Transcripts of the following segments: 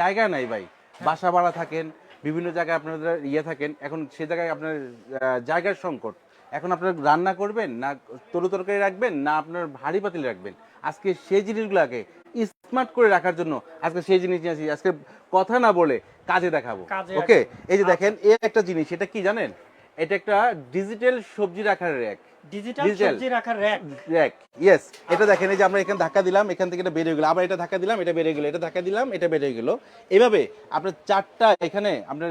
জায়গা নাই ভাই। বাসা ভাড়া থাকেন বিভিন্ন জায়গায় আপনাদের ইয়ে থাকেন। এখন সে জায়গায় আপনার জায়গার সংকট। এখন আপনার রান্না করবেন না তরু তরকারি রাখবেন না আপনার ভারী পাতিল রাখবেন। আজকে সেই জিনিসগুলোকে স্মার্ট করে রাখার জন্য আজকে সেই জিনিস নিয়ে আসি। আজকে কথা না বলে কাজে দেখাবো। ওকে এই যে দেখেন এই একটা জিনিস এটা কি জানেন? এটা একটা ডিজিটাল সবজি রাখার র্যাক। ডিজিটাল সবজি রাখার র্যাক র্যাক ইয়েস এটা দেখেন এই যে আমরা এখানে ধাক্কা দিলাম এখান থেকে এটা বেরিয়ে গেলো। আবার এটা ধাক্কা দিলাম এটা বেরিয়ে গেলো এটা ধাক্কা দিলাম এটা বেরিয়ে গেলো। এভাবে আপনার চারটা এখানে আপনার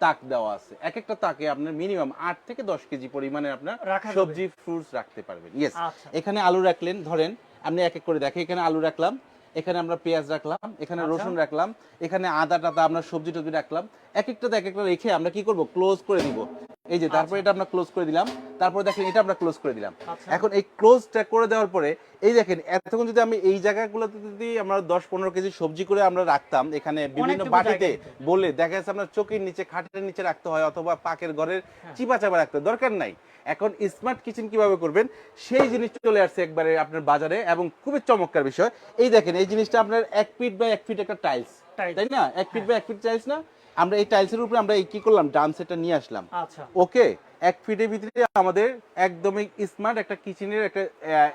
তাক দেওয়া আছে। এক একটা তাকে আপনার মিনিমাম আট থেকে দশ কেজি পরিমাণে আপনার রাখা সবজি ফ্রুটস রাখতে পারবেন ইয়েস আচ্ছা। এখানে আলু রাখলেন ধরেন আপনি এক এক করে দেখেন এখানে আলু রাখলাম এখানে আমরা পেঁয়াজ রাখলাম এখানে আচ্ছা। রসুন রাখলাম এখানে আদা টাদা আমরা সবজি টবজি রাখলাম। এক একটাতে এক একটা রেখে আমরা কি করব? ক্লোজ করে দিব। এই যে তারপরে এটা আমরা ক্লোজ করে দিলাম। তারপরে দেখেন এটা আমরা ক্লোজ করে দিলাম। আচ্ছা। এখন এই ক্লোজটা করে দেওয়ার পরে এই দেখেন এতক্ষণ যদি আমি এই জায়গাগুলোতে যদি আমরা দশ পনেরো কেজি সবজি করে আমরা রাখতাম এখানে বিভিন্ন বাটিতে বলে দেখা যাচ্ছে আপনার চোখের নিচে খাটের নিচে রাখতে হয় অথবা পাকের ঘরের চিপা চাপা রাখতে দরকার নাই। এখন স্মার্ট কিচেন কীভাবে করবেন? সেই জিনিস চলে আসছে একবারে আপনার বাজারে এবং খুবই চমৎকার বিষয়। এই দেখেন এই জিনিসটা আপনার এক ফিট বাই এক ফিট একটা টাইলস তাই না? এক ফিট বাই এক ফিট টাইলস না? আমরা এই টাইলস এর উপরে আমরা এই কি করলাম? ড্রাম সেটটা নিয়ে আসলাম। আচ্ছা। ওকে এক ফিটের ভিতরে আমাদের একদমই স্মার্ট একটা কিচেনের একটা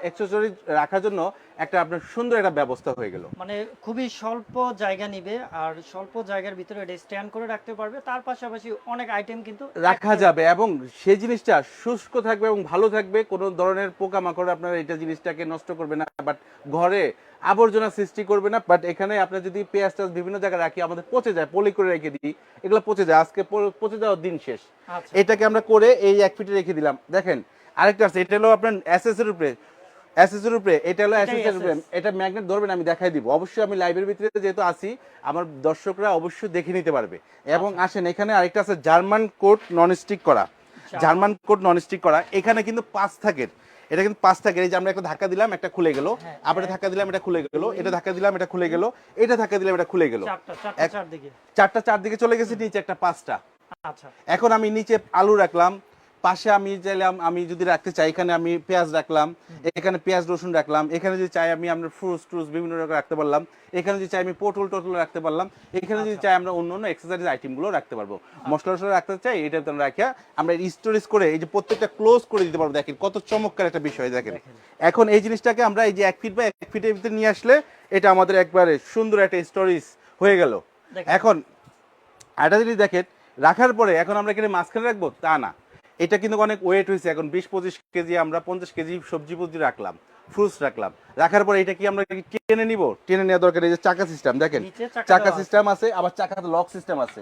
অ্যাক্সেসরি রাখার জন্য একটা আপনার সুন্দর একটা ব্যবস্থা হয়ে গেল। মানে খুবই স্বল্প জায়গা নিবে আর স্বল্প জায়গার ভিতরে এটা স্ট্যান্ড করে রাখতে পারবে। তার পাশাপাশি অনেক আইটেম কিন্তু রাখা যাবে এবং সেই জিনিসটা শুষ্ক থাকবে এবং ভালো থাকবে। কোনো ধরনের পোকামাকড় আপনার এটা জিনিসটাকে নষ্ট করবে না বাট ঘরে আবর্জনা সৃষ্টি করবে না। বাট এখানে আপনার যদি পেঁয়াজ টাজ বিভিন্ন জায়গায় রাখি আমাদের পচে যায় পলি করে রেখে দিই এগুলো পচে যায়। আজকে পচে যাওয়ার দিন শেষ। আচ্ছা। এটাকে আমরা করে এই এক ফিটে রেখে দিলাম। দেখেন আরেকটা আছে এটা হলো আপনার এর উপরে। এর উপরে এটা হলো এর উপরে। এটা ম্যাগনেট ধরবেন আমি দেখাই দিব। অবশ্যই আমি লাইভের ভিতরে যেহেতু আছি আমার দর্শকরা অবশ্যই দেখে নিতে পারবে। এবং আসেন এখানে আরেকটা আছে জার্মান কোট নন স্টিক করা। জার্মান কোট নন স্টিক করা। এখানে কিন্তু পাঁচ থাকের এটা কিন্তু পাঁচ থাকে। এই যে আমরা একটা ধাক্কা দিলাম একটা খুলে গেল। হ্যাঁ, আবার এটা ধাক্কা দিলাম এটা খুলে গেল। এটা ধাক্কা দিলাম এটা খুলে গেল। এটা ধাক্কা দিলাম এটা খুলে গেল। চারটা চারটা চারদিকে। চলে গেছে নিচে একটা পাঁচটা। আচ্ছা এখন আমি নিচে আলু রাখলাম পাশে আমি চাইলাম আমি যদি রাখতে চাই এখানে আমি পেঁয়াজ রাখলাম এখানে পেঁয়াজ রসুন রাখলাম এখানে যদি চাই আমি আমরা ফ্রুটস ট্রুটস বিভিন্ন রকম রাখতে পারলাম এখানে যদি চাই আমি পটল টটল রাখতে পারলাম এখানে যদি চাই আমরা অন্য অন্য এক্সারসাইজ আইটেমগুলো রাখতে পারব। মশলা টসলা রাখতে চাই এটা তো রাখা আমরা স্টোরেজ করে এই যে প্রত্যেকটা ক্লোজ করে দিতে পারব। দেখেন কত চমৎকার একটা বিষয় দেখেন। এখন এই জিনিসটাকে আমরা এই যে এক ফিট বা এক ফিটের ভিতরে নিয়ে আসলে এটা আমাদের একবারে সুন্দর একটা স্টোরেজ হয়ে গেল। এখন আরেকটা জিনিস দেখেন রাখার পরে এখন আমরা এখানে মাঝখানে রাখব? তা না। এটা কিন্তু অনেক ওয়েট হয়েছে। এখন বিশ পঁচিশ কেজি আমরা পঞ্চাশ কেজি সবজি ফবজি রাখলাম ফ্রুটস রাখলাম। রাখার পরে এটা কি আমরা টেনে নিব? টেনে নেওয়া দরকার এই যে চাকা সিস্টেম দেখেন? চাকা। সিস্টেম আছে। আবার চাকাতে লক সিস্টেম আছে।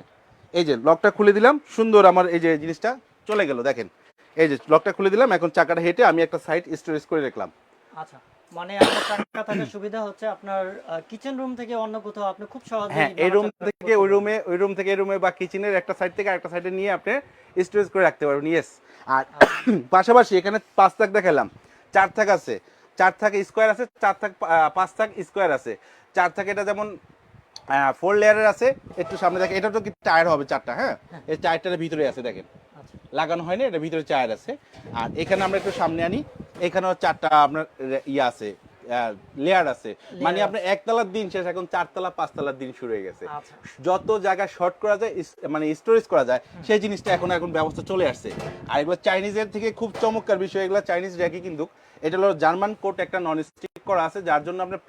এই যে লকটা খুলে দিলাম সুন্দর আমার এই যে জিনিসটা চলে গেল দেখেন? এই যে লকটা খুলে দিলাম এখন চাকাটা হেঁটে আমি একটা সাইড স্টোরেজ করে রাখলাম। আচ্ছা। মানে আপনার চাকা থাকার সুবিধা হচ্ছে আপনার কিচেন রুম থেকে অন্য কোথাও আপনি খুব সহজে হ্যাঁ এই রুম থেকে ওই রুমে ওই রুম থেকে এই রুমে বা কিচেনের একটা সাইড থেকে আরেকটা সাইডে নিয়ে আপনি স্টোরেজ করে রাখতে পারবেন ইয়েস আর পাশাপাশি এখানে পাঁচ থাক দেখালাম চার থাক আছে চার থাক স্কোয়ার আছে চার থাক পাঁচ থাক স্কোয়ার আছে। চার থাক এটা যেমন ফোর লেয়ারের আছে একটু সামনে দেখেন এটা তো কি টায়ার হবে চারটা হ্যাঁ? এই টায়ারটার ভিতরে আছে দেখেন। আচ্ছা। লাগানো হয়নি এটা ভিতরে চায়ার আছে। আর এখানে আমরা একটু সামনে আনি এখানেও চারটা আপনার ইয়ে আছে লেয়ার আছে। মানে আপনার একতলার দিন শেষ এখন চারতলা পাঁচতলার দিন শুরু হয়ে গেছে। আচ্ছা। যত জায়গা শর্ট করা যায় মানে স্টোরেজ করা যায় সেই জিনিসটা এখন এখন ব্যবস্থা চলে আসছে। আর এগুলো চাইনিজের থেকে খুব চমৎকার বিষয় এগুলো চাইনিজ র্যাকে কিন্তু। এটা হলো জার্মান কোট একটা নন স্টিক করা আছে যার জন্য আপনার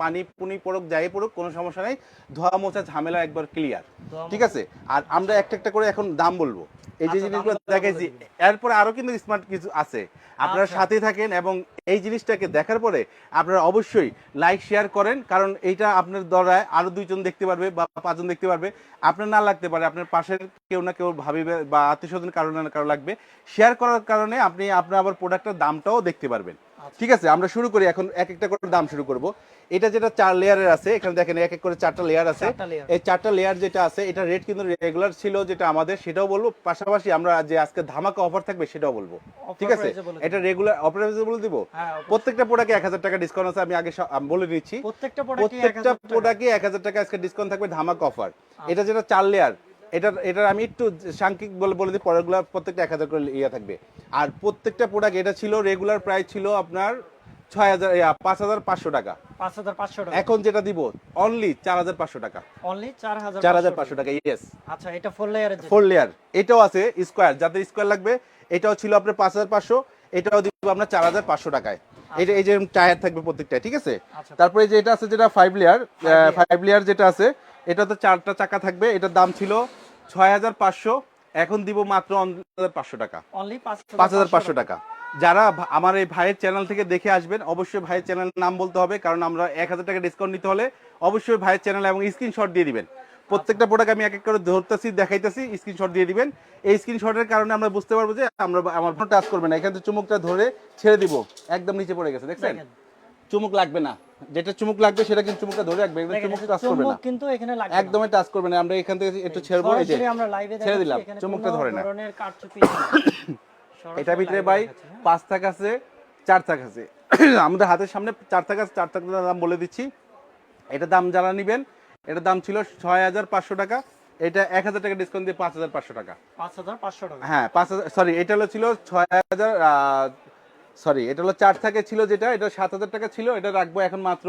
পানি পুনি পড়ুক যাই পড়ুক কোনো সমস্যা নেই। ধোয়া মোছা ঝামেলা একবার ক্লিয়ার ঠিক আছে? আর আমরা একটা একটা করে এখন দাম বলব। এই যে আচ্ছা, জিনিসগুলো দেখাইছি এরপরে আরও কিন্তু স্মার্ট কিছু আছে। আপনারা আচ্ছা। সাথে থাকেন এবং এই জিনিসটাকে দেখার পরে আপনারা অবশ্যই লাইক শেয়ার করেন কারণ এইটা আপনার দ্বারায় আরও দুইজন দেখতে পারবে বা পাঁচজন দেখতে পারবে। আপনার না লাগতে পারে আপনার পাশের কেউ না কেউ ভাবিবে বা আত্মীয় স্বজন কারও না কারও লাগবে। শেয়ার করার কারণে আপনি আপনার আবার প্রোডাক্টের দামটাও দেখতে পারবেন। ঠিক আছে আমরা শুরু করি এখন এক একটা করে দাম শুরু করব। এটা যেটা চার লেয়ারের আছে এখানে দেখেন এক এক করে চারটা লেয়ার আছে। এই চারটা লেয়ার যেটা আছে এটা রেট কিন্তু রেগুলার ছিল যেটা আমাদের সেটাও বলব। পাশাপাশি আমরা যে আজকে ধামাকা অফার থাকবে সেটাও বলব। ঠিক আছে। এটা রেগুলার অফার বলে দিব? হ্যাঁ, প্রত্যেকটা প্রোডাক্টে এক হাজার টাকা ডিসকাউন্ট আছে আমি আগে বলে দিচ্ছি। প্রত্যেকটা প্রোডাক্টে প্রত্যেকটা প্রোডাক্টে এক হাজার টাকা আজকে ডিসকাউন্ট থাকবে ধামাকা অফার এটা যেটা চার লেয়ার এটা এটার আমি একটু সাংখ্যিক বলে বলে দিই পরেরগুলো প্রত্যেকটা এক হাজার করে ইয়ে থাকবে। আর প্রত্যেকটা প্রোডাক্ট এটা ছিল রেগুলার প্রাইস ছিল আপনার ছয় হাজার পাঁচ হাজার পাঁচশো টাকা। পাঁচ হাজার পাঁচশো টাকা। এখন যেটা দিব অনলি চার হাজার পাঁচশো টাকা। অনলি চার হাজার চার হাজার পাঁচশো টাকা। ইয়েস আচ্ছা এটা ফোর লেয়ারের ফোর লেয়ার এটাও আছে স্কোয়ার যাদের স্কোয়ার লাগবে এটাও ছিল আপনার পাঁচ হাজার পাঁচশো এটাও দিব আপনার চার হাজার পাঁচশো টাকায়। এটা এই যে টায়ার থাকবে প্রত্যেকটা ঠিক আছে? আচ্ছা। তারপরে যে এটা আছে যেটা ফাইভ লেয়ার ফাইভ লেয়ার যেটা আছে এটা তো চারটা চাকা থাকবে এটার দাম ছিল ছয় হাজার পাঁচশো এখন দিব মাত্র পাঁচশো টাকা। পাঁচ হাজার পাঁচশো টাকা। যারা আমার এই ভাইয়ের চ্যানেল থেকে দেখে আসবেন অবশ্যই ভাইয়ের চ্যানেলের নাম বলতে হবে কারণ আমরা এক হাজার টাকা ডিসকাউন্ট নিতে হলে অবশ্যই ভাইয়ের চ্যানেল এবং স্ক্রিনশট দিয়ে দিবেন। প্রত্যেকটা প্রোডাক্ট আমি এক এক করে ধরতেছি দেখাইতেছি স্ক্রিনশট দিয়ে দিবেন। এই স্ক্রিনশটের কারণে আমরা বুঝতে পারব যে আমরা আমার ফোন টাচ করবে না। এখান থেকে চুমুকটা ধরে ছেড়ে দিব একদম নিচে পড়ে গেছে দেখছেন। চুমুক লাগবে না। যেটা চুমুক লাগবে সেটা কিন্তু চুমুকটা ধরে রাখবে দেখেন, চুমুক টাচ করবে না। কিন্তু এখানে লাগবে একদমই টাচ করবে না। আমরা এখান থেকে একটু ছেড়বো এই যে আমরা লাইভে ছেড়ে দিলাম চুমুকটা ধরে না। এটার ভিতরে ভাই পাঁচ থাক আছে চার থাক আছে। আমাদের হাতের সামনে চার থাক আছে চার থাক দাম বলে দিচ্ছি। এটার দাম যারা নিবেন এটার দাম ছিল ছয় হাজার পাঁচশো টাকা এটা এক হাজার টাকা ডিসকাউন্ট দিয়ে পাঁচ হাজার পাঁচশো টাকা। পাঁচ হাজার পাঁচশো টাকা। হ্যাঁ পাঁচ হাজার সরি এটা হলো ছিল ছয় হাজার সরি এটা হলো চার থাকে ছিল যেটা এটা সাত হাজার টাকা ছিল এটা রাখব এখন মাত্র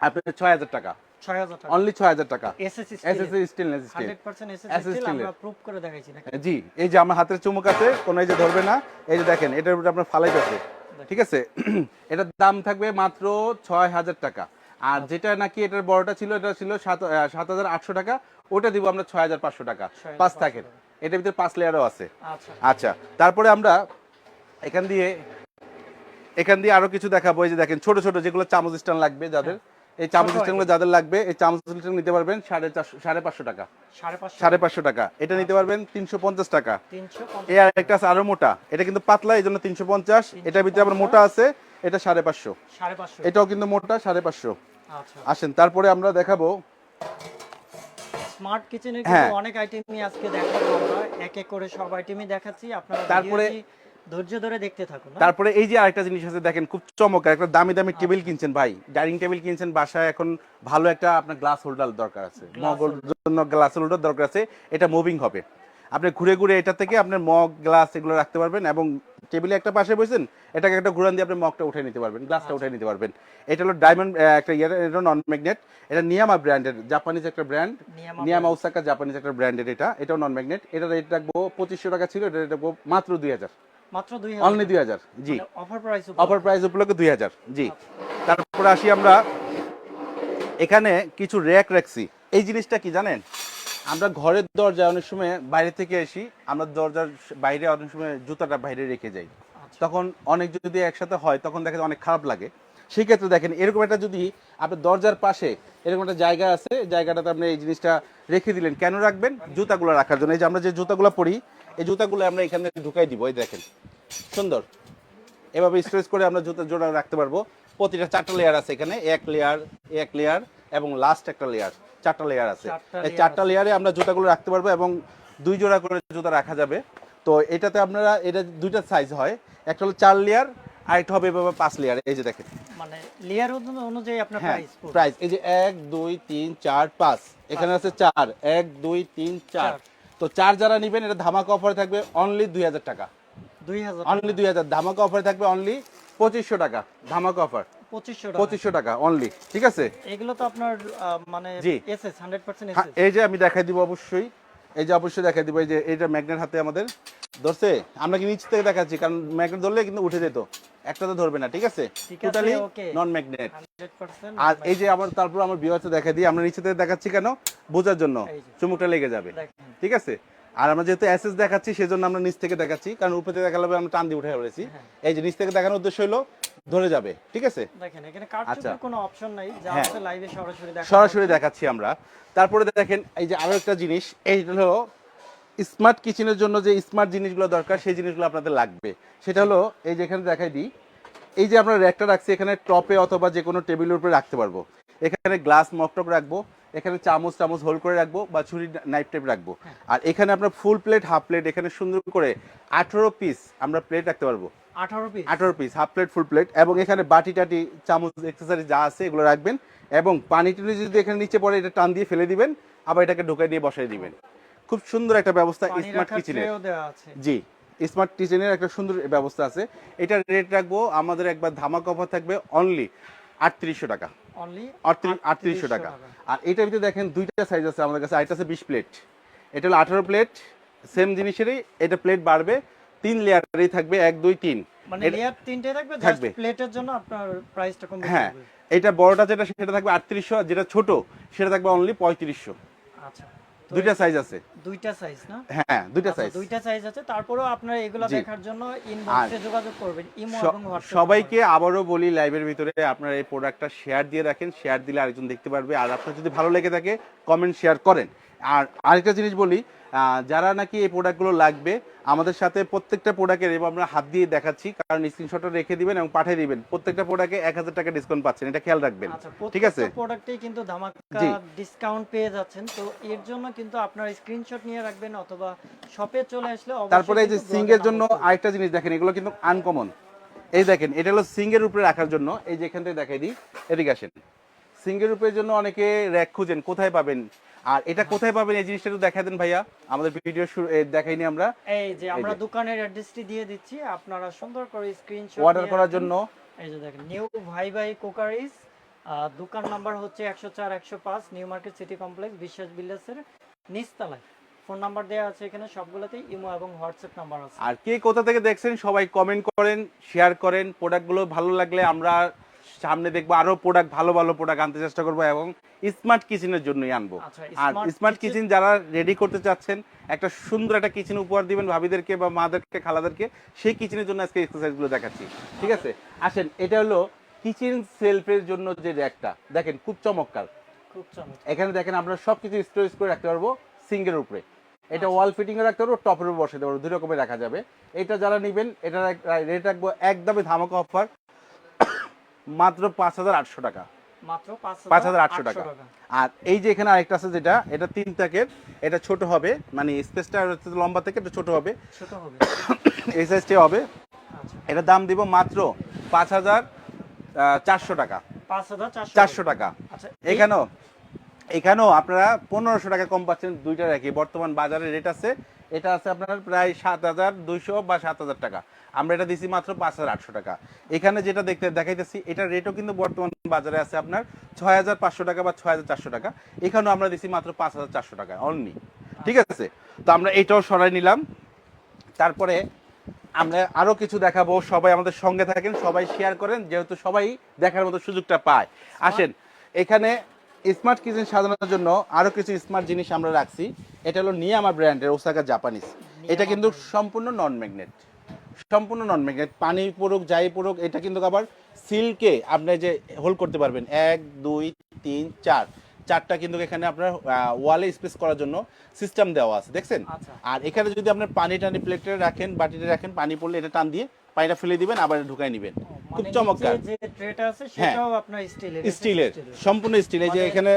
আপনার ছয় হাজার টাকা। টাকা। অনলি ছয় হাজার টাকা। SSC SSC stainless steel hundred percent SS SSC steel আমরা প্রুভ করে দেখাইছি নাকি? জি এই যে আমার হাতের চুমুক আছে কোনো এই যে ধরবে না এই যে দেখেন এটার উপরে আপনার ফালাইট আছে ঠিক আছে? এটার দাম থাকবে মাত্র ছয় হাজার টাকা। আর যেটা নাকি এটার বড়টা ছিল এটা ছিল সাত সাত হাজার আটশো টাকা ওটা দিব আমরা ছয় হাজার পাঁচশো টাকা। পাঁচ থাকের এটার ভিতরে পাঁচ লেয়ারও আছে। আচ্ছা। আচ্ছা তারপরে আমরা এখান দিয়ে এখান দিয়ে আরও কিছু দেখাবো। এই যে দেখেন ছোট ছোট যেগুলো চামচ স্ট্যান্ড লাগবে যাদের এই চামচ স্ট্যান্ডগুলো যাদের লাগবে এই চামচ স্ট্যান্ড নিতে পারবেন সাড়ে চারশো সাড়ে পাঁচশো টাকা। সাড়ে পাঁচশো। টাকা। এটা নিতে পারবেন তিনশো পঞ্চাশ টাকা। এই আর একটা আছে আরও মোটা। এটা কিন্তু পাতলা এই জন্য তিনশো পঞ্চাশ। এটার ভিতরে আবার মোটা আছে এটা সাড়ে পাঁচশো। এটাও কিন্তু মোটা সাড়ে পাঁচশো। আচ্ছা। আসেন তারপরে আমরা দেখাবো। স্মার্ট কিচেনের হ্যাঁ। অনেক আইটেমই আজকে দেখাবো আমরা। এক এক করে সব আইটেমই দেখাচ্ছি। আপনারা তারপরে- ধৈর্য ধরে দেখতে থাকুন হ্যাঁ? তারপরে এই যে আরেকটা জিনিস আছে দেখেন খুব চমৎকার। একটা দামি দামি টেবিল কিনছেন ভাই। ডাইনিং টেবিল কিনছেন বাসায় এখন ভালো একটা আপনার গ্লাস হোল্ডার দরকার আছে। মগের জন্য গ্লাস হোল্ডার দরকার আছে এটা মুভিং হবে। আপনি ঘুরে ঘুরে এটা থেকে আপনার মগ গ্লাস এগুলো রাখতে পারবেন এবং টেবিলে একটা পাশে বসেছেন এটাকে একটা ঘুরান দিয়ে আপনি মগটা উঠে নিতে পারবেন গ্লাসটা উঠে নিতে পারবেন। এটা হলো ডায়মন্ড একটা ইয়ার এটা নন ম্যাগনেট এটা নিয়ামা ব্র্যান্ডের জাপানিজ একটা ব্র্যান্ড নিয়ামা নিয়ামা ওসাকা জাপানিজ একটা ব্র্যান্ডের এটা এটাও নন ম্যাগনেট এটা রেট রাখব পঁচিশশো টাকা ছিল এটা রেট রাখব মাত্র দুই হাজার। মাত্র দুই অনলি দুই হাজার জি। অফার প্রাইস অফার প্রাইস উপলক্ষে দুই হাজার জি। তারপরে আসি আমরা এখানে কিছু র্যাক রাখছি। এই জিনিসটা কি জানেন? আমরা ঘরের দরজা অনেক সময় বাইরে থেকে আসি আমরা দরজার বাইরে অনেক সময় জুতাটা বাইরে রেখে যাই। আচ্ছা। তখন অনেক যদি একসাথে হয় তখন দেখা যায় অনেক খারাপ লাগে। সেই ক্ষেত্রে দেখেন এরকম একটা যদি আপনার দরজার পাশে এরকম একটা জায়গা আছে জায়গাটাতে আপনি এই জিনিসটা রেখে দিলেন কেন রাখবেন? জুতাগুলো রাখার জন্য। এই যে আমরা যে জুতাগুলো পরি এই জুতাগুলো আমরা এখানে ঢুকাই দিব এই দেখেন। সুন্দর। এভাবে স্ট্রেচ করে আমরা জুতা জোড়া রাখতে পারব। প্রতিটা চারটা লেয়ার আছে এখানে এক লেয়ার এক লেয়ার এবং লাস্ট একটা লেয়ার চারটা লেয়ার আছে। এই চারটা লেয়ারে আমরা জুতাগুলো রাখতে পারব এবং দুই জোড়া করে জুতা রাখা যাবে। তো এটাতে আপনারা এটা দুইটা সাইজ হয়। একটা হলো চার লেয়ার আর একটা হবে এভাবে পাঁচ লেয়ার এই যে দেখেন। মানে লেয়ার অনুযায়ী আপনার হ্যাঁ প্রাইস প্রাইস এই যে এক দুই তিন চার পাঁচ। এখানে আছে চার। এক দুই তিন চার। তো চার যারা নিবেন এটা ধামাকা অফারে থাকবে অনলি দুই হাজার টাকা। দুই হাজার অনলি দুই হাজার ধামাকা অফারে থাকবে অনলি পঁচিশশো টাকা ধামাকা অফার পঁচিশশো টাকা। অনলি ঠিক আছে? এগুলো তো আপনার মানে হ্যাঁ, এই যে আমি দেখাই দিব অবশ্যই। এই যে অবশ্যই দেখাই দিব এই যে এইটা ম্যাগনেট হাতে আমাদের ধরছে। আমরা কি নিচ থেকে দেখাচ্ছি? কারণ ম্যাগনেট ধরলে কিন্তু উঠে যেত। একটা তো ধরবে না ঠিক আছে? টোটালি নন ম্যাগনেট আর এই যে আমার তারপর আমার বিবাহতে দেখা দিই আমরা নিচে থেকে দেখাচ্ছি কেন? বোঝার জন্য। চুমুকটা লেগে যাবে। ঠিক আছে? আর আমরা যেহেতু এসএস দেখাচ্ছি সেজন্য আমরা নিচ থেকে দেখাচ্ছি। কারণ উপরে দেখালে আমরা টান দিয়ে উঠে পড়েছি হ্যাঁ। এই যে নিচ থেকে দেখানোর উদ্দেশ্য হলো ধরে যাবে ঠিক আছে? দেখেন এখানে আচ্ছা। কোনো অপশন নাই যা হ্যাঁ। আছে লাইভে সরাসরি দেখা সরাসরি দেখাচ্ছি আমরা। তারপরে দেখেন এই যে আরও একটা জিনিস এই হলো স্মার্ট কিচেনের জন্য যে স্মার্ট জিনিসগুলো দরকার সেই জিনিসগুলো আপনাদের লাগবে। সেটা হলো এই যে এখানে দেখাই দিই এই যে আমরা র্যাকটা রাখছি এখানে টপে অথবা যে কোনো টেবিলের উপরে রাখতে পারব। এখানে গ্লাস মকটক রাখব এখানে চামচ চামচ হোল্ড করে রাখব বা ছুরি নাইফ টাইপ রাখব। আর এখানে আপনার ফুল প্লেট হাফ প্লেট এখানে সুন্দর করে আঠেরো পিস আমরা প্লেট রাখতে পারব। আঠারো পিস আঠারো piece half plate full plate এবং এখানে বাটি টাটি চামচ এক্সেসারি যা আছে এগুলো রাখবেন এবং পানি টুনি যদি এখানে নিচে পড়ে এটা টান দিয়ে ফেলে দিবেন আবার এটাকে ঢোকাই দিয়ে বসাই দিবেন। খুব সুন্দর একটা ব্যবস্থা স্মার্ট কিচেনের জি স্মার্ট কিচেনের একটা সুন্দর ব্যবস্থা আছে। এটা রেট রাখব আমাদের একবার ধামাকা অফার থাকবে অনলি আটত্রিশশো টাকা। অনলি আটত্রিশশো টাকা। আর এটার ভিতরে দেখেন দুইটা সাইজ আছে আমাদের কাছে আরেকটা আছে বিশ প্লেট এটা হলো আঠারো প্লেট সেম জিনিসেরই এটা প্লেট বাড়বে। তিন লেয়ারেই থাকবে এক দুই তিন। মানে লেয়ার তিনটে থাকবে? জাস্ট। প্লেটের জন্য আপনার প্রাইসটা কম হ্যাঁ এটা বড়টা যেটা সেটা থাকবে আটত্রিশশো আর যেটা ছোট সেটা থাকবে অনলি পঁয়ত্রিশশো। আচ্ছা। দুইটা সাইজ আছে। দুইটা সাইজ না? হ্যাঁ দুইটা আচ্ছা, সাইজ দুইটা সাইজ আছে। তারপরেও আপনারা এগুলো দেখার জন্য ইনবক্সে যোগাযোগ করবেন ইমো এবং হোয়াটসঅ্যাপ সবাইকে আবারও বলি লাইভের ভিতরে আপনারা এই প্রোডাক্টটা শেয়ার দিয়ে রাখেন। শেয়ার দিলে আরেকজন দেখতে পারবে। আর আপনার যদি ভালো লেগে থাকে কমেন্ট শেয়ার করেন। আর আরেকটা জিনিস বলি যারা নাকি এই প্রোডাক্টগুলো লাগবে আমাদের সাথে প্রত্যেকটা প্রোডাক্টের এবং আমরা হাত দিয়ে দেখাচ্ছি কারণ স্ক্রিনশটটা রেখে দিবেন এবং পাঠিয়ে দিবেন। প্রত্যেকটা প্রোডাক্টে এক হাজার টাকা ডিসকাউন্ট পাচ্ছেন এটা খেয়াল রাখবেন। আচ্ছা ঠিক আছে? প্রোডাক্টেই কিন্তু ধামাকা ডিসকাউন্ট পেয়ে যাচ্ছেন তো এর জন্য কিন্তু আপনার স্ক্রিনশট নিয়ে রাখবেন অথবা শপে চলে আসলে তারপরে এই যে সিঙ্গের জন্য আরেকটা জিনিস দেখেন এগুলো কিন্তু আনকমন এই দেখেন এটা হলো সিঙ্গের উপরে রাখার জন্য এই যে এখান থেকে দেখাই দিই এদিকে আসেন। সিঙ্গের উপরের জন্য অনেকে র্যাক খুঁজেন কোথায় পাবেন? আর এটা কোথায় পাবেন এই জিনিসটা একটু দেখা দেন ভাইয়া। আমাদের ভিডিও দেখাইনি আমরা। এই যে আমরা দোকানের অ্যাড্রেসটি দিয়ে দিচ্ছি আপনারা সুন্দর করে স্ক্রিনশট অর্ডার করার জন্য। এই যে দেখেন নিউ ভাই ভাই কোকারিস দোকান নাম্বার হচ্ছে একশো চার একশো পাঁচ নিউ মার্কেট সিটি কমপ্লেক্স বিশ্বাস বিল্ডার্সের নিচতলায়। ফোন নাম্বার দেওয়া আছে এখানে সবগুলোতেই ইমো এবং হোয়াটসঅ্যাপ নাম্বার আছে। আর কে কোথা থেকে দেখছেন সবাই কমেন্ট করেন শেয়ার করেন প্রোডাক্টগুলো ভালো লাগলে আমরা সামনে দেখব আরও প্রোডাক্ট ভালো ভালো প্রোডাক্ট আনতে চেষ্টা করব এবং স্মার্ট কিচেনের জন্যই আনব। আচ্ছা, আর স্মার্ট কিচেন যারা রেডি করতে চাচ্ছেন একটা সুন্দর একটা কিচেন উপহার দিবেন ভাবিদেরকে বা মাদেরকে খালাদেরকে সেই কিচেনের জন্য আজকে এক্সারসাইজগুলো দেখাচ্ছি। ঠিক আছে? আসেন এটা হলো কিচেন সেলফের জন্য যে র্যাকটা দেখেন খুব চমৎকার। এখানে দেখেন আমরা সবকিছু স্টোরেজ করে রাখতে পারব সিঙ্গের উপরে। এটা ওয়াল ফিটিং এ রাখতে পারব টপের উপর বসাতে পারব দুই রকমের রাখা যাবে। এটা যারা নেবেন এটা রেট রাখব একদমই ধামাকা অফার মাত্র পাঁচ হাজার আটশো টাকা। মাত্র পাঁচ হাজার আটশো টাকা। আর এই যে এখানে আরেকটা আছে যেটা এটা তিন তাকের এটা ছোট হবে মানে স্পেসটা লম্বা থেকে এটা ছোট হবে। এই সাইজটা হবে। আচ্ছা। এটার দাম দিব মাত্র পাঁচ হাজার চারশো টাকা। চারশো টাকা। আচ্ছা এখানেও এখানেও আপনারা পনেরোশো টাকা কম পাচ্ছেন দুইটা একই। বর্তমান বাজারে রেট আছে এটা আছে আপনার প্রায় সাত হাজার দুইশো বা সাত হাজার টাকা। আমরা এটা দিছি মাত্র পাঁচ হাজার আটশো টাকা। এখানে যেটা দেখতে দেখাইতেছি, এটা রেটও কিন্তু বর্তমান বাজারে আছে আপনার ছয় হাজার পাঁচশো টাকা বা ছয় হাজার চারশো টাকা। এখানেও আমরা দিছি মাত্র পাঁচ হাজার চারশো টাকা অনলি ঠিক আছে? তো আমরা এটাও সরাই নিলাম। তারপরে আমরা আরও কিছু দেখাবো। সবাই আমাদের সঙ্গে থাকেন, সবাই শেয়ার করেন, যেহেতু সবাই দেখার মতো সুযোগটা পায়। আসেন, এখানে স্মার্ট কিচেন সাজানোর জন্য আরও কিছু স্মার্ট জিনিস আমরা রাখছি। এটা হলো নিয়ে আমার ব্র্যান্ডের ওসাকা জাপানিজ এটা কিন্তু সম্পূর্ণ নন ম্যাগনেট সম্পূর্ণ নন ম্যাগনেট পানি পড়ুক যাই পড়ুক এটা কিন্তু আবার সিল্কে আপনি যে হোল্ড করতে পারবেন। এক দুই তিন চার। চারটা কিন্তু এখানে আপনার ওয়ালে স্পেস করার জন্য সিস্টেম দেওয়া আছে। দেখছেন? আচ্ছা। আর এখানে যদি আপনার পানি টানি প্লেটে রাখেন বাটিতে রাখেন পানি পড়লে এটা টান দিয়ে পানিটা ফেলে দিবেন আবার ঢুকাই নেবেন। খুব মানে চমৎকার। ট্রেটা আছে হ্যাঁ। স্টিলের স্টিলের সম্পূর্ণ স্টিল এই যে মানে- এখানে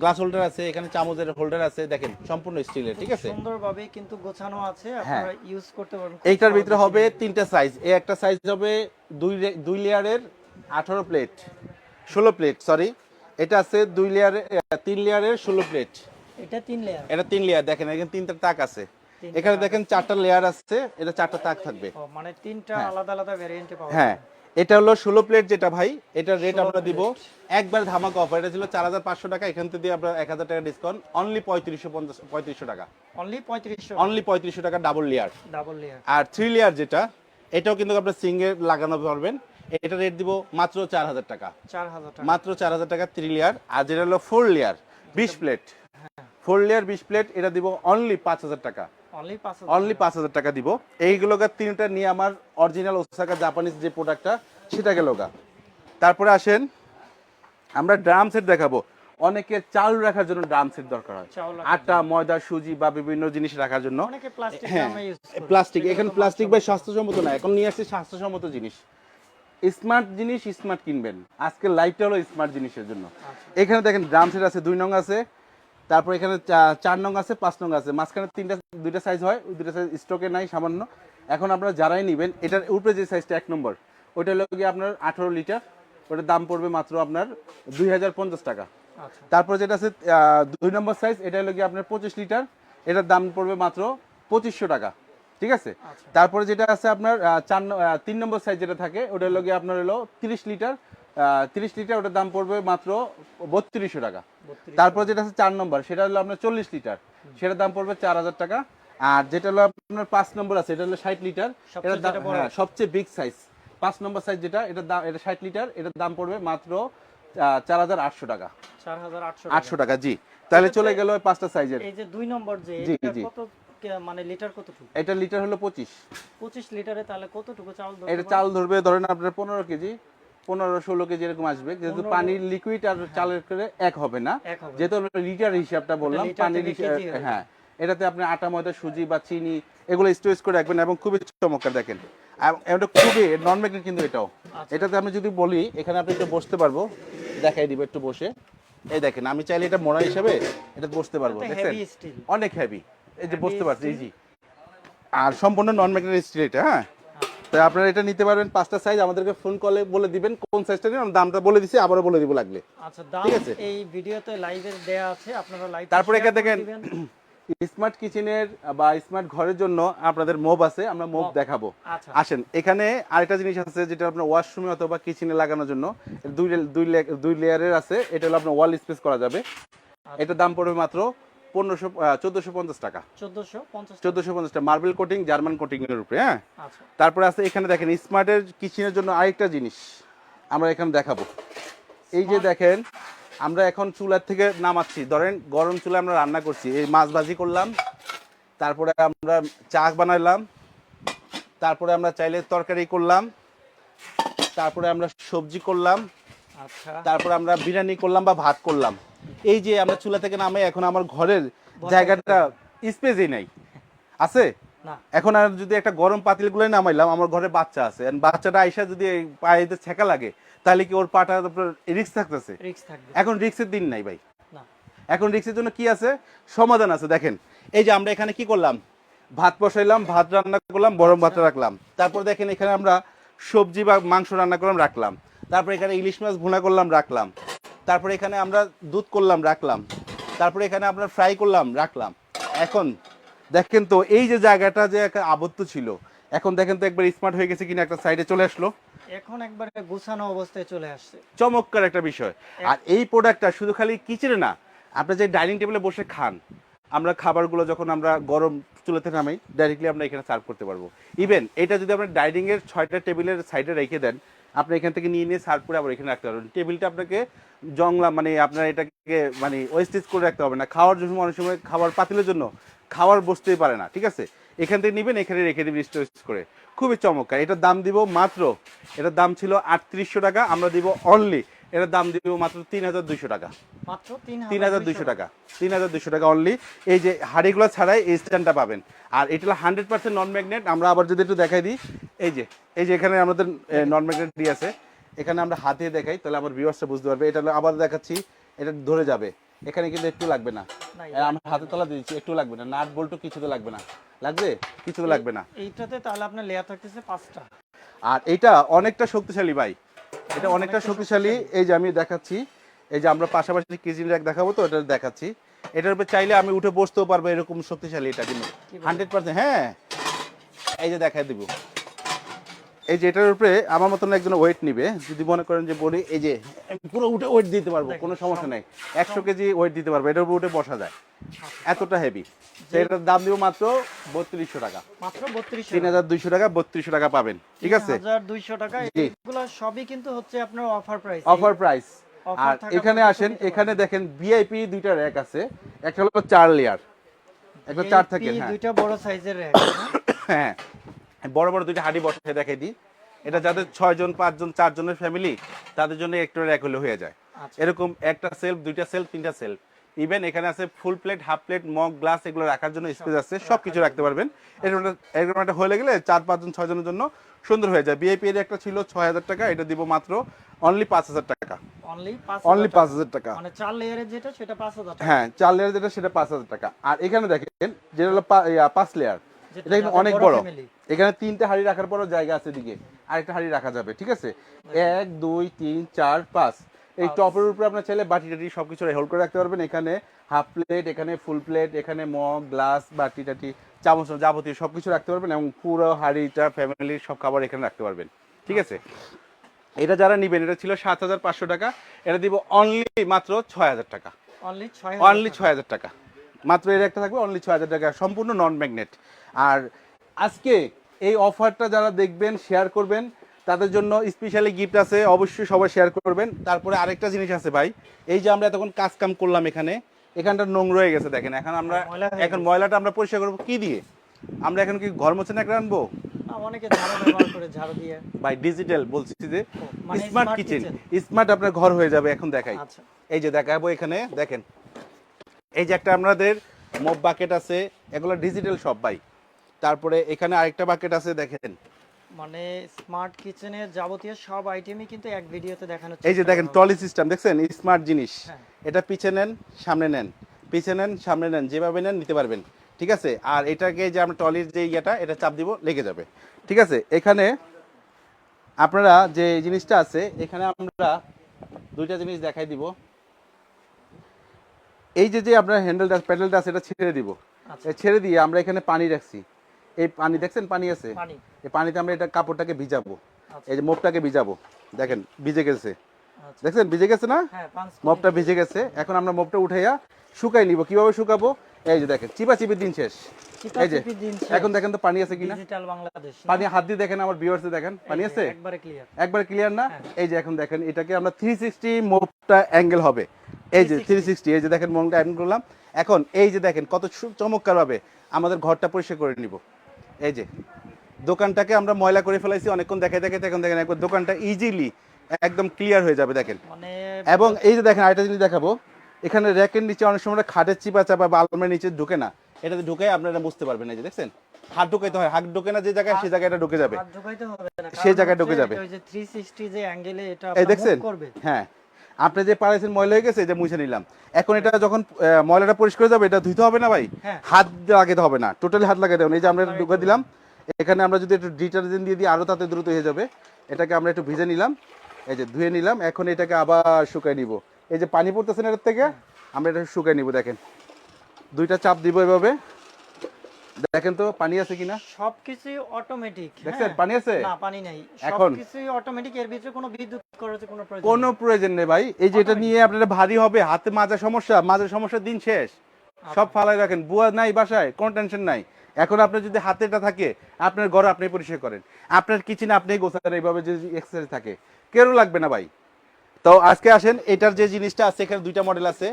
গ্লাস হোল্ডার আছে এখানে চামচের হোল্ডার আছে দেখেন সম্পূর্ণ স্টিলের ঠিক আছে? সুন্দরভাবে কিন্তু গোছানো আছে হ্যাঁ। আপনারা ইউজ করতে পারবেন এইটার ভিতরে হবে তিনটা সাইজ এই একটা সাইজ হবে দুই দুই লেয়ারের আঠারো প্লেট ষোলো প্লেট সরি এটা আছে দুই লেয়ারের তিন লেয়ারের ষোলো প্লেট এটা তিন লেয়ার। এটা তিন লেয়ার দেখেন এখানে তিনটা তাক আছে। এখানে দেখেন চারটা লেয়ার আছে এটা চারটা তাক থাকবে। মানে তিনটা হ্যাঁ। আলাদা আলাদা ভ্যারিয়েন্টে পাওয়া হ্যাঁ। এটা হলো ষোলো প্লেট যেটা ভাই এটার রেট আমরা দিব একবার ধামাকা অফার এটা ছিল চার হাজার পাঁচশো টাকা এখান থেকে আমরা এক হাজার টাকা ডিসকাউন্ট অনলি পঁয়ত্রিশশো পঞ্চাশ পঁয়ত্রিশশো টাকা। অনলি পঁয়ত্রিশশো। অনলি পঁয়ত্রিশশো টাকা ডাবল লেয়ার ডাবল লেয়ার আর থ্রি লেয়ার যেটা এটাও কিন্তু আপনার সিঙ্গে লাগানো পারবেন। এটা রেট দিব মাত্র চার হাজার টাকা। চার হাজার টাকা। মাত্র চার হাজার টাকা থ্রি লেয়ার আর যেটা হলো ফোর লেয়ার বিশ প্লেট ফোর লেয়ার বিশ প্লেট এটা দিব অনলি পাঁচ হাজার টাকা। অনলি পাঁচ হাজার টাকা। দিব। এইগুলোকে তিনটা নিয়ে আমার অরিজিনাল ওসাকা জাপানিজ যে প্রোডাক্টটা সেটা গেল তারপরে আসেন আমরা ড্রাম সেট দেখাবো। অনেকের চাল রাখার জন্য ড্রাম সেট দরকার হয়। আটা ময়দা সুজি বা বিভিন্ন জিনিস রাখার জন্য। অনেকে প্লাস্টিক হ্যাঁ এখানে প্লাস্টিক ভাই স্বাস্থ্যসম্মত না। এখন নিয়ে আসছে স্বাস্থ্যসম্মত জিনিস। স্মার্ট জিনিস স্মার্ট কিনবেন। আজকে লাইফটা হলো স্মার্ট জিনিসের জন্য। আচ্ছা। এখানে দেখেন ড্রাম সেট আছে দুই নং আছে। তারপর এখানে চার নং আছে পাঁচ নং আছে। মাঝখানে তিনটা দুইটা সাইজ হয় ওই দুইটা সাইজ স্টকে নাই সামান্য। এখন আপনারা যারাই নেবেন এটার উপরে যে সাইজটা এক নম্বর ওইটা হলো গিয়ে আপনার আঠারো লিটার। ওটার দাম পড়বে মাত্র আপনার দুই হাজার পঞ্চাশ টাকা। আচ্ছা। তারপর যেটা আছে দুই নম্বর সাইজ এটা হলো গিয়ে আপনার পঁচিশ লিটার। এটার দাম পড়বে মাত্র পঁচিশশো টাকা। ঠিক আছে? আচ্ছা। তারপরে যেটা আছে আপনার চার তিন নম্বর সাইজ যেটা থাকে ওটা হলো গিয়ে আপনার হলো তিরিশ লিটার। তিরিশ লিটার ওটার দাম পড়বে মাত্র বত্রিশশো টাকা। তারপর যেটা আছে চার নম্বর সেটা হলো আপনার চল্লিশ লিটার। সেটার দাম পড়বে চার হাজার টাকা। আর যেটা হলো আপনার পাঁচ নম্বর আছে এটা হলো ষাট লিটার। হ্যাঁ, সবচেয়ে বিগ সাইজ পাঁচ নম্বর সাইজ যেটা এটার দাম এটা ষাট লিটার এটার দাম পড়বে মাত্র চার হাজার আটশো টাকা। 4800 আটশো টাকা। জি। তাহলে চলে গেল পাঁচটা সাইজের এই যে দুই নম্বর যে জি, জি। মানে লিটার কতটুকু? এটা লিটার হলো পঁচিশ। 25 লিটারে তাহলে কতটুকু চাল এটা চাল ধরবে ধরেন আপনার পনেরো কেজি। পনেরো ষোলো কেজি এরকম আসবে যেহেতু পানির লিকুইড আর চালের করে এক হবে না। যেহেতু লিটার হিসাবটা বললাম পানির। হ্যাঁ এটাতে আপনি আটা ময়দা সুজি বা চিনি এগুলো স্টোরেজ করে রাখবেন এবং খুবই চমৎকার দেখেন। এটা খুবই নন ম্যাগনেট কিন্তু এটাও। আচ্ছা। এটাতে আমি যদি বলি এখানে আপনি একটু বসতে পারব। দেখাই দিব একটু বসে। এই দেখেন আমি চাইলে এটা মোড়া হিসাবে এটা বসতে পারব এটা দেখছেন? অনেক হেভি এই যে বসতে পারছি। জি আর সম্পূর্ণ নন ম্যাগনেট স্টিল এটা হ্যাঁ? তো আপনারা এটা নিতে পারবেন পাঁচটা সাইজ আমাদেরকে ফোন কলে বলে দিবেন কোন সাইজটা নেবেন আমি দামটা বলে দিছি আবারও বলে দিব লাগলে আচ্ছা দাম ঠিক আছে। এই ভিডিওতে লাইভে দেয়া আছে আপনারা লাইভ তারপরে এখানে দেখেন স্মার্ট কিচেনের বা স্মার্ট ঘরের জন্য আপনাদের মোব আছে আমরা মোব। দেখাবো আচ্ছা আসেন এখানে আরেকটা জিনিস আছে যেটা আপনার ওয়াশরুমে অথবা কিচেনে লাগানোর জন্য দুই দুই দুই লেয়ারের আছে এটা হলো আপনার ওয়াল স্পেস করা যাবে আচ্ছা। এটার দাম পড়বে মাত্র পনেরোশো চোদ্দোশো পঞ্চাশ টাকা। 1450 চোদ্দোশো পঞ্চাশ টাকা। মার্বেল কোটিং জার্মান কোটিং এর উপরে হ্যাঁ? আচ্ছা। তারপরে আছে এখানে দেখেন স্মার্টের কিচেনের জন্য আরেকটা জিনিস। আমরা এখানে দেখাবো। এই যে দেখেন আমরা এখন চুলার থেকে নামাচ্ছি। ধরেন গরম চুলা আমরা রান্না করছি। এই মাছ ভাজি করলাম তারপরে আমরা চা বানাইলাম তারপরে আমরা চাইলে তরকারি করলাম তারপরে আমরা সবজি করলাম তারপরে আমরা বিরিয়ানি করলাম বা ভাত করলাম। এই যে আমরা চুলা থেকে নামে এখন আমার ঘরের জায়গাটা স্পেসই নাই। আছে? এখন আর যদি একটা গরম পাতিলগুলো নামাইলাম আমার ঘরে বাচ্চা আছে। বাচ্চাটা আইসা যদি পায়েতে ছেঁকা লাগে তাহলে কি ওর পাটা রিক্স থাকতেছে? এখন রিক্সের দিন নাই ভাই। এখন রিক্সের জন্য কি আছে? সমাধান আছে দেখেন। এই যে আমরা এখানে কি করলাম? ভাত বসাইলাম ভাত রান্না করলাম গরম ভাত রাখলাম। তারপর দেখেন এখানে আমরা সবজি বা মাংস রান্না করলাম রাখলাম। তারপর এখানে ইলিশ মাছ ভুনা করলাম রাখলাম। তারপর এখানে আমরা দুধ করলাম রাখলাম। তারপরে এখানে আমরা ফ্রাই করলাম রাখলাম। এখন দেখেন তো এই যে জায়গাটা যে একটা আবদ্ধ ছিল এখন দেখেন তো একবার স্মার্ট হয়ে গেছে কিনা একটা সাইডে চলে আসলো। এখন একবারে গোছানো অবস্থায় চলে আসছে। চমৎকার একটা বিষয়। আর এই প্রোডাক্টটা শুধু খালি কিচেনে না আপনি যে ডাইনিং টেবিলে বসে খান আমরা খাবারগুলো যখন আমরা গরম চুলাতে নামাই ডাইরেক্টলি আমরা এখানে সার্ভ করতে পারব। ইভেন এটা যদি আপনার ডাইনিং এর ছয়টা টেবিলের সাইডে রেখে দেন আপনি এখান থেকে নিয়ে নিয়ে সার্ভ করে আবার এখানে রাখতে পারবেন। টেবিলটা আপনাকে জংলা মানে আপনার এটাকে মানে ওয়েস্টেজ করে রাখতে হবে না। খাওয়ার জন্য অনেক সময় খাবার পাতিলের জন্য খাবার বসতেই পারে না, ঠিক আছে? এখান থেকে নেবেন, এখানে রেখে দেবেন স্টোরেজ করে। খুবই চমৎকার। এটার দাম দিব মাত্র, এটার দাম ছিল আটত্রিশশো টাকা, আমরা দিব অনলি এটার দাম দিব মাত্র তিন হাজার দুইশো টাকা। মাত্র তিন হাজার দুইশো টাকা। তিন হাজার দুইশো টাকা অনলি এই যে হাড়িগুলো ছাড়াই এই স্ট্যান্ডটা পাবেন। আর এটা হলো হান্ড্রেড পার্সেন্ট নন ম্যাগনেট আমরা আবার যদি একটু দেখাই দিই এই যে এই যে এখানে আমাদের নন ম্যাগনেট দিয়ে আছে। এখানে আমরা হাতে দেখাই তাহলে আমার ভিউয়ার্সটা বুঝতে পারবে। এটা আবার দেখাচ্ছি এটা ধরে যাবে। এখানে কিন্তু একটু লাগবে না। আমরা হাতে তলা দিয়েছি একটু লাগবে না। নাট বল্টু কিছু তো লাগবে না। লাগবে? কিছু তো লাগবে না। এইটাতে তাহলে আপনার লেয়ার থাকতেছে পাঁচটা। আর এটা অনেকটা শক্তিশালী ভাই। এটা অনেকটা শক্তিশালী। এই যে আমি দেখাচ্ছি এই যে আমরা পাশাপাশি কিচেন র্যাক দেখাবো তো এটা দেখাচ্ছি। এটার উপর চাইলে আমি উঠে বসতেও পারব এরকম শক্তিশালী এটা কিন্তু হান্ড্রেড পার্সেন্ট হ্যাঁ। এই যে দেখাই দিব। এই যে এটার উপরে আমার মতন একজন ওয়েট নিবে। যদি মনে করেন যে বলি এই যে পুরো উঠে ওয়েট দিতে পারব কোনো সমস্যা নেই। একশো কেজি ওয়েট দিতে পারব এটার উপর উঠে বসা যায়। এতটা হেভি এটার দাম দিব মাত্র বত্রিশশো টাকা। মাত্র বত্রিশ তিন হাজার দুইশো টাকা বত্রিশশো টাকা পাবেন ঠিক আছে? হাজার দুইশো টাকা এগুলো সবই কিন্তু হচ্ছে আপনার অফার প্রাইস অফার প্রাইস আর এখানে আসেন এখানে দেখেন ভিআইপি দুইটা র্যাক আছে একটা হলো চার লেয়ার একটা চার থাকে হ্যাঁ। দুইটা বড় সাইজের র্যাক হ্যাঁ? বড় বড় দুইটা হাড়ি বসে দেখাই দিই। এটা যাদের ছয় জন পাঁচ জন চার জনের ফ্যামিলি তাদের জন্য একটা র্যাক হলে হয়ে যায়। আচ্ছা। এরকম একটা সেলফ দুইটা সেলফ তিনটা সেলফ ইভেন এখানে আছে full plate half plate mug glass এগুলো রাখার জন্য স্পেস আছে সব কিছু রাখতে পারবেন। এরকম একটা- হয়ে গেলে চার পাঁচজন ছয় জনের জন্য সুন্দর হয়ে যায়। বিআইপি এর একটা ছিল ছয় হাজার টাকা এটা দিব মাত্র অনলি পাঁচ হাজার টাকা। অনলি পাঁচ হাজার টাকা। মানে চার লেয়ারের যেটা সেটা পাঁচ হাজার টাকা। হ্যাঁ চার লেয়ার যেটা সেটা পাঁচ হাজার টাকা। আর এখানে দেখেন যেটা হলো পাঁচ লেয়ার এটা কিন্তু অনেক বড় বড়। এখানে তিনটা হাড়ি রাখার পরও জায়গা আছে দিকে আরেকটা হাড়ি রাখা যাবে ঠিক আছে? এক দুই তিন চার পাঁচ। এই টপের উপরে আপনার চাইলে বাটি টাটি সবকিছু হোল্ড করে রাখতে পারবেন। এখানে হাফ প্লেট এখানে ফুল প্লেট এখানে মগ গ্লাস বাটি টাটি চামচ যাবতীয় সব কিছু রাখতে পারবেন এবং পুরো হাঁড়িটা ফ্যামিলির সব খাবার এখানে রাখতে পারবেন। ঠিক আছে? এটা যারা নিবেন এটা ছিল সাত হাজার পাঁচশো টাকা। এটা দিব অনলি মাত্র ছয় হাজার টাকা। অনলি ছয় অনলি ছয় হাজার টাকা। মাত্র এর একটা থাকবে অনলি ছয় হাজার টাকা। সম্পূর্ণ নন ম্যাগনেট আর আজকে এই অফারটা যারা দেখবেন শেয়ার করবেন তাদের জন্য স্পেশালি গিফট আছে অবশ্যই সবাই শেয়ার করবেন। তারপরে আরেকটা জিনিস আছে ভাই এই যে আমরা এতক্ষণ কাজ কাম করলাম এখানে এখানটা নোংরা হয়ে গেছে দেখেন এখন আমরা এখন ময়লাটা আমরা পরিষ্কার করব কি দিয়ে? আমরা এখন কি ঘর মোছানো একটা আনব? অনেকে ঝাড়ু ব্যবহার করে ঝাড়ু দিয়ে। ভাই ডিজিটাল বলছি যে মানে স্মার্ট কিচেন স্মার্ট আপনার ঘর হয়ে যাবে এখন দেখাই। আচ্ছা। এই যে দেখাবো এখানে দেখেন। এই যে একটা আমাদের মপ বাকেট আছে এগুলো ডিজিটাল সব ভাই। তারপরে এখানে আরেকটা বাকেট আছে দেখেন। মানে স্মার্ট কিচেনের যাবতীয় সব আইটেমই কিন্তু এক ভিডিওতে দেখানো এই যে দেখেন ট্রলি সিস্টেম দেখছেন? স্মার্ট জিনিস। হ্যাঁ। এটা পিছে নেন সামনে নেন। পিছে নেন সামনে নেন যেভাবে নেন নিতে পারবেন। ঠিক আছে? আর এটাকে যে আমরা ট্রলির যে ইয়েটা এটা চাপ দিব লেগে যাবে। ঠিক আছে? এখানে আপনারা যে জিনিসটা আছে এখানে আমরা দুইটা জিনিস দেখাই দিব। এই যে যে আপনার হ্যান্ডেলটা প্যাডেলটা আছে এটা ছেড়ে দিব। আচ্ছা। ছেড়ে দিয়ে আমরা এখানে পানি রাখছি। এই পানি দেখছেন পানি আছে? এই পানিতে আমরা এটা কাপড়টাকে ভিজাবো। আচ্ছা। এই যে মোপটাকে ভিজাবো। দেখেন ভিজে গেছে। আচ্ছা। দেখছেন ভিজে গেছে না? হ্যাঁ মপটা ভিজে গেছে। এখন আমরা মপটা উঠাইয়া শুকাই নিব। কীভাবে শুকাবো? এই যে দেখেন চিপা চিপির দিন শেষ। এই যে এখন দেখেন তো পানি আছে কিনা? ডিজিটাল বাংলাদেশ পানি হাত দিয়ে দেখেন আমার ভিউয়ার্সে দেখেন। পানি আছে? একবারে ক্লিয়ার একবার ক্লিয়ার না? হ্যাঁ। এই যে এখন দেখেন এটাকে আমরা থ্রি সিক্সটি মোপটা অ্যাঙ্গেল হবে। এই যে থ্রি সিক্সটি এই যে দেখেন মোমটা অ্যাঙ্গেল করলাম। এখন এই যে দেখেন কত চমৎকার ভাবে আমাদের ঘরটা পরিষ্কার করে নিব। এই যে দোকানটাকে আমরা ময়লা করে ফেলাইছি অনেকক্ষণ দেখাই দেখাই এখন দেখেন একবার দোকানটা ইজিলি একদম ক্লিয়ার হয়ে যাবে দেখেন। মানে এবং এই যে দেখেন আরেকটা জিনিস দেখাবো। এখানে র্যাকের নিচে অনেক সময় খাটের চিপা চাপা বা আলমারির নিচে ঢুকে না। এটাতে ঢুকে আপনারা বুঝতে পারবেন এই যে দেখছেন? হাত ঢুকাইতে হয় হাত ঢুকে না যে জায়গায় সেই জায়গায় এটা ঢুকে যাবে। হাত ঢোকাইতে হবে না সে জায়গায় ঢুকে যাবে। ওই যে 360 যে অ্যাঙ্গেলে এটা এই দেখছেন? হ্যাঁ। আপনি যে পাড়াইছেন ময়লা হয়ে গেছে যে মুছে নিলাম। এখন এটা যখন ময়লাটা পরিষ্কার যাবে এটা ধুইতে হবে না ভাই? হ্যাঁ। হাত লাগাতে হবে না টোটালি হাত লাগাতে হবে না। এই যে আমরা এটা ঢুকে দিলাম এখানে আমরা যদি একটু ডিটারজেন্ট দিয়ে দিই আরও তাতে দ্রুত হয়ে যাবে। এটাকে আমরা একটু ভিজে নিলাম এই যে ধুয়ে নিলাম এখন এটাকে আবার শুকাই নিব। এই যে পানি পড়তেছে না এর থেকে আমরা এটা শুকাই নিব দেখেন। দুইটা চাপ দিব এভাবে। দেখেন তো পানি আছে কিনা? সবকিছুই অটোমেটিক দেখছেন পানি আছে? না পানি নাই। এখন? সবকিছুই অটোমেটিক এর ভিতরে কোনো বিদ্যুৎ খরচের কোনো প্রয়োজন কোনো প্রয়োজন নেই ভাই। এই যে এটা নিয়ে আপনার ভারী হবে হাতে মাজা সমস্যা মাজা সমস্যার দিন শেষ। সব ফালাই রাখেন বুয়া নাই বাসায় কোনো টেনশন নাই। এখন আপনার যদি হাতে এটা থাকে আপনার ঘর আপনি পরিষ্কার করেন। আপনার কিচেন আপনি গোছান এইভাবে যে এক্সারসাইজ থাকে। কেউ লাগবে না ভাই। তো আজকে আসেন এটার যে জিনিসটা আছে এখানে দুইটা মডেল আছে।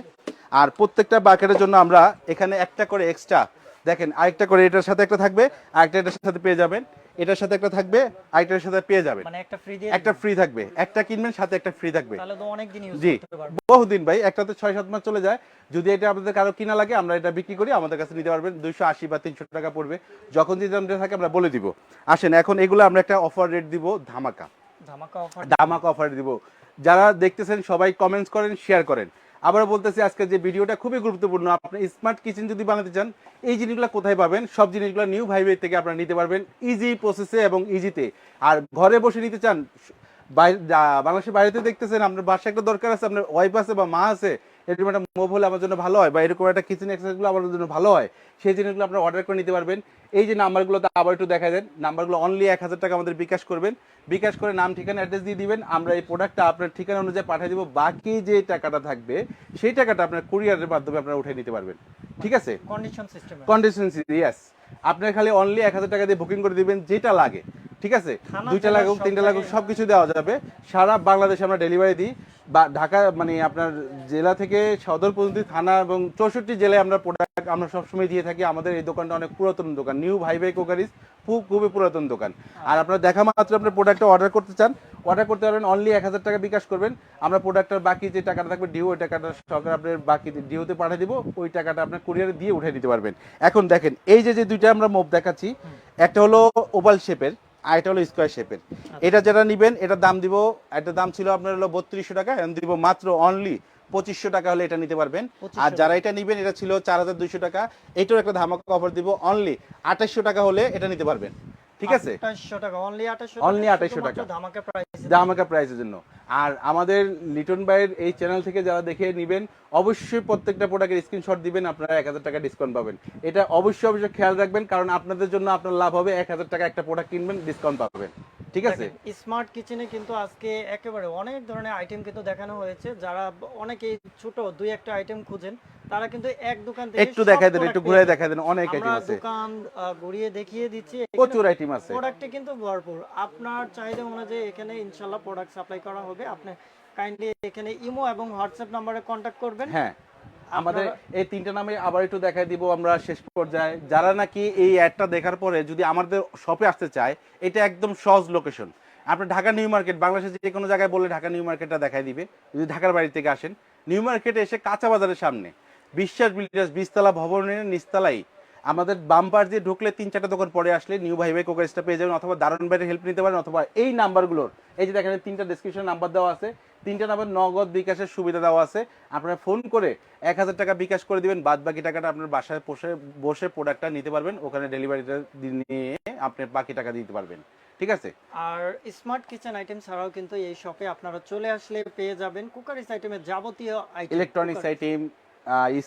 আর প্রত্যেকটা বাকেটের জন্য আমরা এখানে একটা করে এক্সট্রা দেখেন আরেকটা করে এটার সাথে একটা থাকবে আরেকটা এটার সাথে পেয়ে যাবেন। এটার সাথে একটা থাকবে আরেকটার সাথে পেয়ে যাবেন। মানে একটা ফ্রি দিয়ে একটা ফ্রি থাকবে। একটা কিনবেন সাথে একটা ফ্রি থাকবে। তাহলে তো অনেক দিন ইউজ জি। করতে পারবে। বহুদিন ভাই একটাতে ছয় সাত মাস চলে যায়। যদি এটা আপনাদের কারও কিনা লাগে আমরা এটা বিক্রি করি আমাদের কাছে নিতে পারবেন। দুইশো আশি বা তিনশো টাকা পড়বে। যখন যদি আমাদের থাকে আমরা বলে দিব। আসেন এখন এগুলো আমরা একটা অফার রেট দিব ধামাকা। ধামাকা অফার ধামাকা অফার দিব। যারা দেখতেছেন সবাই কমেন্টস করেন শেয়ার করেন। আবার বলতেছি আজকে যে ভিডিওটা খুবই গুরুত্বপূর্ণ, আপনি স্মার্ট কিচেন যদি বানাতে চান, এই জিনিসগুলো কোথায় পাবেন? সব জিনিসগুলো নিউ ভাইবে থেকে আপনারা নিতে পারবেন ইজি প্রসেসে এবং ইজিতে আর ঘরে বসে নিতে চান বাংলাদেশের বাইরেতে দেখতেছেন, আপনার বাসা একটা দরকার আছে, আপনার ওয়াইফ আছে বা মা আছে এরকম একটা মোব হলে আমার জন্য ভালো হয় বা এরকম একটা কিচেন এক্সারসাইজগুলো আমার জন্য ভালো হয় সেই জিনিসগুলো আপনারা অর্ডার করে নিতে পারবেন। এই যে নাম্বারগুলোতে আবার একটু দেখা দেন নাম্বারগুলো অনলি এক হাজার টাকা আমাদের বিকাশ করবেন। বিকাশ করে নাম ঠিকানা অ্যাড্রেস দিয়ে দিবেন। আমরা এই প্রোডাক্টটা আপনার ঠিকানা অনুযায়ী পাঠিয়ে দিব। বাকি যে টাকাটা থাকবে সেই টাকাটা আপনার কুরিয়ারের মাধ্যমে আপনারা উঠে নিতে পারবেন। ঠিক আছে? কন্ডিশন সিস্টেম কন্ডিশনসি ইয়েস আপনার খালি অনলি এক হাজার টাকা দিয়ে বুকিং করে দিবেন যেটা লাগে। ঠিক আছে? দুইটা লাগুক তিনটা লাগুক সব কিছু দেওয়া যাবে। সারা বাংলাদেশে আমরা ডেলিভারি দিই। বা ঢাকা মানে আপনার জেলা থেকে সদর পর্যন্ত থানা এবং চৌষট্টি জেলায় আমরা প্রোডাক্ট আমরা সবসময় দিয়ে থাকি। আমাদের এই দোকানটা অনেক পুরাতন দোকান। নিউ ভাই ভাই কোকারিস খুব খুবই পুরাতন দোকান। আর আপনারা দেখা মাত্র আপনার প্রোডাক্টটা অর্ডার করতে চান অর্ডার করতে পারবেন অনলি এক হাজার টাকা বিকাশ করবেন। আমরা প্রোডাক্টের বাকি যে টাকাটা থাকবে ডিও ওই টাকাটা সরকার আপনার বাকি ডিওতে পাঠিয়ে দিব। ওই টাকাটা আপনার কুরিয়ারে দিয়ে উঠে দিতে পারবেন। এখন দেখেন এই যে যে দুইটা আমরা মোপ দেখাচ্ছি একটা হলো ওভাল শেপের আর এটা হলো স্কোয়ার শেপের এটা যেটা নেবেন এটার দাম দিব একটা দাম ছিল আপনার হলো বত্রিশশো টাকা এখন দিব মাত্র অনলি পঁচিশশো টাকা হলে এটা নিতে পারবেন। আর যারা এটা নেবেন এটা ছিল চার হাজার দুইশো টাকা। এটার একটা ধামাকা অফার দিব অনলি আঠাশশো টাকা হলে এটা নিতে পারবেন। ঠিক আছে? 2800 টাকা অনলি 2800 Only 2800 টাকা। ধামাকা প্রাইস ধামাকা প্রাইসের জন্য। আর আমাদের লিটন ভাইয়ের এই চ্যানেল থেকে যারা দেখে নেবেন, অবশ্যই প্রত্যেকটা প্রোডাক্টের স্ক্রিনশট দিবেন, আপনারা এক হাজার টাকা ডিসকাউন্ট পাবেন। এটা অবশ্যই অবশ্যই খেয়াল রাখবেন, কারণ আপনাদের জন্য আপনার লাভ হবে, এক হাজার টাকা একটা প্রোডাক্ট কিনবেন ডিসকাউন্ট পাবেন। ঠিক আছে? স্মার্ট কিচেনে কিন্তু আজকে একেবারে অনেক ধরনের আইটেম কিন্তু দেখানো হয়েছে। যারা অনেকেই ছোট, দুই একটা আইটেম খুঁজেন তারা কিন্তু এক দোকান থেকে একটু দেখাই দেন একটু ঘুরে দেখাই দেন অনেক আইটেম আমরা আছে। দোকান ঘুরিয়ে দেখিয়ে দিচ্ছি। প্রচুর আইটেম আছে। প্রোডাক্টে কিন্তু ভরপুর। আপনার চাহিদা অনুযায়ী এখানে ইনশাল্লাহ প্রোডাক্ট সাপ্লাই করা হবে। আপনি কাইন্ডলি এখানে ইমো এবং হোয়াটসঅ্যাপ নাম্বারে কন্ট্যাক্ট করবেন। হ্যাঁ আমাদের এই তিনটা নামে আবার একটু দেখাই দিব আমরা শেষ পর্যায়ে। যারা নাকি এই অ্যাডটা দেখার পরে যদি আমাদের শপে আসতে চায় এটা একদম সহজ লোকেশন আপনি ঢাকা নিউ মার্কেট বাংলাদেশের যে কোনো জায়গায় বললে ঢাকা নিউ মার্কেটটা দেখাই দিবে। যদি ঢাকার বাড়ি থেকে আসেন নিউ মার্কেটে এসে কাঁচা বাজারের সামনে বিশ্বাস বিল্ডার্স বিশতলা ভবনের নিচতলাই আমাদের বাম্পার দিয়ে ঢুকলে তিন চারটা দোকান পরে আসলে নিউ ভাই ভাই কোকারিসটা পেয়ে যাবেন অথবা দারুণ বাইরে হেল্প নিতে পারেন অথবা এই নাম্বারগুলোর এই যে দেখেন তিনটা ডিসক্রিপশন নাম্বার দেওয়া আছে তিনটা নাম্বার নগদ বিকাশের সুবিধা দেওয়া আছে আপনারা ফোন করে এক হাজার টাকা বিকাশ করে দিবেন বাদ বাকি টাকাটা আপনার বাসায় বসে বসে প্রোডাক্টটা নিতে পারবেন ওখানে ডেলিভারিটা নিয়ে আপনি বাকি টাকা দিতে পারবেন ঠিক আছে? আর স্মার্ট কিচেন আইটেম ছাড়াও কিন্তু এই শপে আপনারা চলে আসলে পেয়ে যাবেন কুকারিস আইটেমের যাবতীয় ইলেকট্রনিক্স আইটেম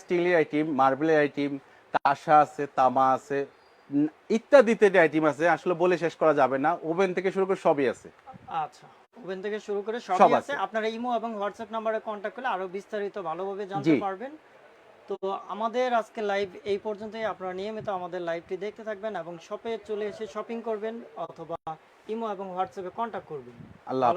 স্টিলের আইটেম মার্বেলের আইটেম তাসা আছে তামা আছে ইত্যাদিতে আইটেম আছে আসলে বলে শেষ করা যাবে না। ওভেন থেকে শুরু করে সবই আছে। আচ্ছা। ওভেন থেকে শুরু করে সব সবই আছে। আপনারা ইমো এবং হোয়াটসঅ্যাপ নাম্বারে কন্ট্যাক্ট করলে আরও বিস্তারিত ভালোভাবে জানতে পারবেন। তো আমাদের আজকে লাইভ এই পর্যন্তই। আপনারা নিয়মিত আমাদের লাইভটি দেখতে থাকবেন এবং শপে চলে এসে শপিং করবেন অথবা ইমো এবং হোয়াটসঅ্যাপে কন্ট্যাক্ট করবেন। আল্লাহ